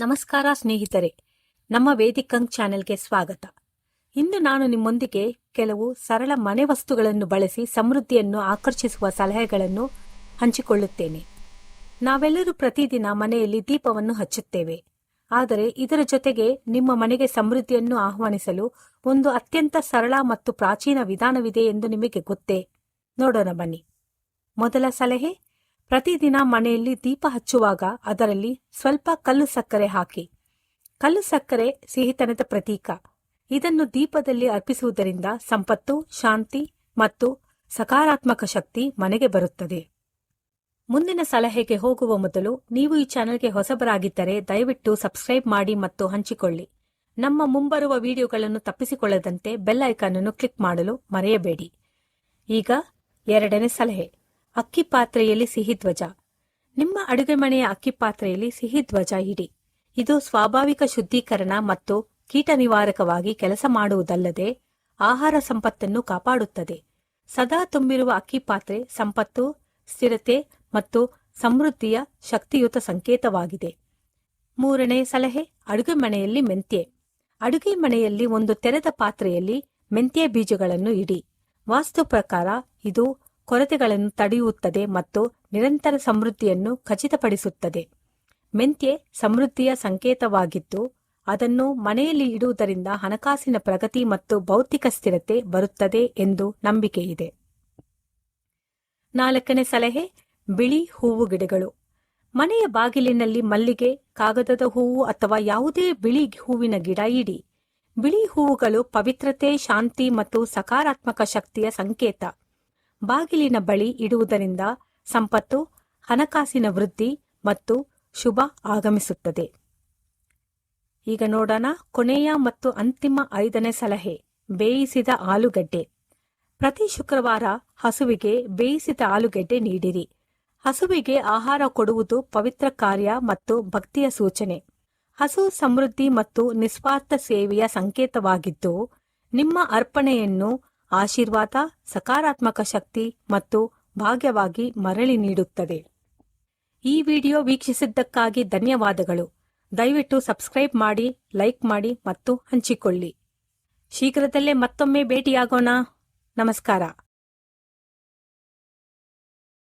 ನಮಸ್ಕಾರ ಸ್ನೇಹಿತರೆ, ನಮ್ಮ ವೇದಿಕಂಗ್ ಚಾನೆಲ್ಗೆ ಸ್ವಾಗತ. ಇಂದು ನಾನು ನಿಮ್ಮೊಂದಿಗೆ ಕೆಲವು ಸರಳ ಮನೆ ವಸ್ತುಗಳನ್ನು ಬಳಸಿ ಸಮೃದ್ಧಿಯನ್ನು ಆಕರ್ಷಿಸುವ ಸಲಹೆಗಳನ್ನು ಹಂಚಿಕೊಳ್ಳುತ್ತೇನೆ. ನಾವೆಲ್ಲರೂ ಪ್ರತಿದಿನ ಮನೆಯಲ್ಲಿ ದೀಪವನ್ನು ಹಚ್ಚುತ್ತೇವೆ. ಆದರೆ ಇದರ ಜೊತೆಗೆ ನಿಮ್ಮ ಮನೆಗೆ ಸಮೃದ್ಧಿಯನ್ನು ಆಹ್ವಾನಿಸಲು ಒಂದು ಅತ್ಯಂತ ಸರಳ ಮತ್ತು ಪ್ರಾಚೀನ ವಿಧಾನವಿದೆ ಎಂದು ನಿಮಗೆ ಗೊತ್ತೇ? ನೋಡೋಣ ಬನ್ನಿ. ಮೊದಲ ಸಲಹೆ, ಪ್ರತಿದಿನ ಮನೆಯಲ್ಲಿ ದೀಪ ಹಚ್ಚುವಾಗ ಅದರಲ್ಲಿ ಸ್ವಲ್ಪ ಕಲ್ಲು ಸಕ್ಕರೆ ಹಾಕಿ. ಕಲ್ಲು ಸಕ್ಕರೆ ಸಿಹಿತನದ ಪ್ರತೀಕ. ಇದನ್ನು ದೀಪದಲ್ಲಿ ಅರ್ಪಿಸುವುದರಿಂದ ಸಂಪತ್ತು, ಶಾಂತಿ ಮತ್ತು ಸಕಾರಾತ್ಮಕ ಶಕ್ತಿ ಮನೆಗೆ ಬರುತ್ತದೆ. ಮುಂದಿನ ಸಲಹೆಗೆ ಹೋಗುವ ಮೊದಲು ನೀವು ಈ ಚಾನೆಲ್ಗೆ ಹೊಸಬರಾಗಿದ್ದರೆ ದಯವಿಟ್ಟು ಸಬ್ಸ್ಕ್ರೈಬ್ ಮಾಡಿ ಮತ್ತು ಹಂಚಿಕೊಳ್ಳಿ. ನಮ್ಮ ಮುಂಬರುವ ವಿಡಿಯೋಗಳನ್ನು ತಪ್ಪಿಸಿಕೊಳ್ಳದಂತೆ ಬೆಲ್ ಐಕಾನ್ ಅನ್ನು ಕ್ಲಿಕ್ ಮಾಡಲು ಮರೆಯಬೇಡಿ. ಈಗ ಎರಡನೇ ಸಲಹೆ. ಅಕ್ಕಿ ಪಾತ್ರೆಯಲ್ಲಿ ಸಿಹಿ ಧ್ವಜ. ನಿಮ್ಮ ಅಡುಗೆ ಮನೆಯ ಅಕ್ಕಿ ಪಾತ್ರೆಯಲ್ಲಿ ಸಿಹಿ ಧ್ವಜ ಇಡಿ. ಇದು ಸ್ವಾಭಾವಿಕ ಶುದ್ಧೀಕರಣ ಮತ್ತು ಕೀಟ ನಿವಾರಕವಾಗಿ ಕೆಲಸ ಮಾಡುವುದಲ್ಲದೆ ಆಹಾರ ಸಂಪತ್ತನ್ನು ಕಾಪಾಡುತ್ತದೆ. ಸದಾ ತುಂಬಿರುವ ಅಕ್ಕಿ ಪಾತ್ರೆ ಸಂಪತ್ತು, ಸ್ಥಿರತೆ ಮತ್ತು ಸಮೃದ್ಧಿಯ ಶಕ್ತಿಯುತ ಸಂಕೇತವಾಗಿದೆ. ಮೂರನೇ ಸಲಹೆ, ಅಡುಗೆ ಮನೆಯಲ್ಲಿ ಮೆಂತ್ಯೆ. ಅಡುಗೆ ಮನೆಯಲ್ಲಿ ಒಂದು ತೆರೆದ ಪಾತ್ರೆಯಲ್ಲಿ ಮೆಂತ್ಯೆ ಬೀಜಗಳನ್ನು ಇಡಿ. ವಾಸ್ತು ಪ್ರಕಾರ ಇದು ಕೊರತೆಗಳನ್ನು ತಡೆಯುತ್ತದೆ ಮತ್ತು ನಿರಂತರ ಸಮೃದ್ಧಿಯನ್ನು ಖಚಿತಪಡಿಸುತ್ತದೆ. ಮೆಂತ್ಯೆ ಸಮೃದ್ಧಿಯ ಸಂಕೇತವಾಗಿದ್ದು, ಅದನ್ನು ಮನೆಯಲ್ಲಿ ಇಡುವುದರಿಂದ ಹಣಕಾಸಿನ ಪ್ರಗತಿ ಮತ್ತು ಭೌತಿಕ ಸ್ಥಿರತೆ ಬರುತ್ತದೆ ಎಂದು ನಂಬಿಕೆಯಿದೆ. ನಾಲ್ಕನೇ ಸಲಹೆ, ಬಿಳಿ ಹೂವು ಗಿಡಗಳು. ಮನೆಯ ಬಾಗಿಲಿನಲ್ಲಿ ಮಲ್ಲಿಗೆ, ಕಾಗದದ ಹೂವು ಅಥವಾ ಯಾವುದೇ ಬಿಳಿ ಹೂವಿನ ಗಿಡ ಇಡಿ. ಬಿಳಿ ಹೂವುಗಳು ಪವಿತ್ರತೆ, ಶಾಂತಿ ಮತ್ತು ಸಕಾರಾತ್ಮಕ ಶಕ್ತಿಯ ಸಂಕೇತ. ಬಾಗಿಲಿನ ಬಳಿ ಇಡುವುದರಿಂದ ಸಂಪತ್ತು, ಹಣಕಾಸಿನ ವೃದ್ಧಿ ಮತ್ತು ಶುಭ ಆಗಮಿಸುತ್ತದೆ. ಈಗ ನೋಡೋಣ ಕೊನೆಯ ಮತ್ತು ಅಂತಿಮ ಐದನೇ ಸಲಹೆ, ಬೇಯಿಸಿದ ಆಲೂಗಡ್ಡೆ. ಪ್ರತಿ ಶುಕ್ರವಾರ ಹಸುವಿಗೆ ಬೇಯಿಸಿದ ಆಲೂಗಡ್ಡೆ ನೀಡಿರಿ. ಹಸುವಿಗೆ ಆಹಾರ ಕೊಡುವುದು ಪವಿತ್ರ ಕಾರ್ಯ ಮತ್ತು ಭಕ್ತಿಯ ಸೂಚನೆ. ಹಸು ಸಮೃದ್ಧಿ ಮತ್ತು ನಿಸ್ವಾರ್ಥ ಸೇವೆಯ ಸಂಕೇತವಾಗಿದ್ದು, ನಿಮ್ಮ ಅರ್ಪಣೆಯನ್ನು ಆಶೀರ್ವಾದ, ಸಕಾರಾತ್ಮಕ ಶಕ್ತಿ ಮತ್ತು ಭಾಗ್ಯವಾಗಿ ಮರಳಿ ನೀಡುತ್ತದೆ. ಈ ವಿಡಿಯೋ ವೀಕ್ಷಿಸಿದ್ದಕ್ಕಾಗಿ ಧನ್ಯವಾದಗಳು. ದಯವಿಟ್ಟು ಸಬ್ಸ್ಕ್ರೈಬ್ ಮಾಡಿ, ಲೈಕ್ ಮಾಡಿ ಮತ್ತು ಹಂಚಿಕೊಳ್ಳಿ. ಶೀಘ್ರದಲ್ಲೇ ಮತ್ತೊಮ್ಮೆ ಭೇಟಿಯಾಗೋಣ. ನಮಸ್ಕಾರ.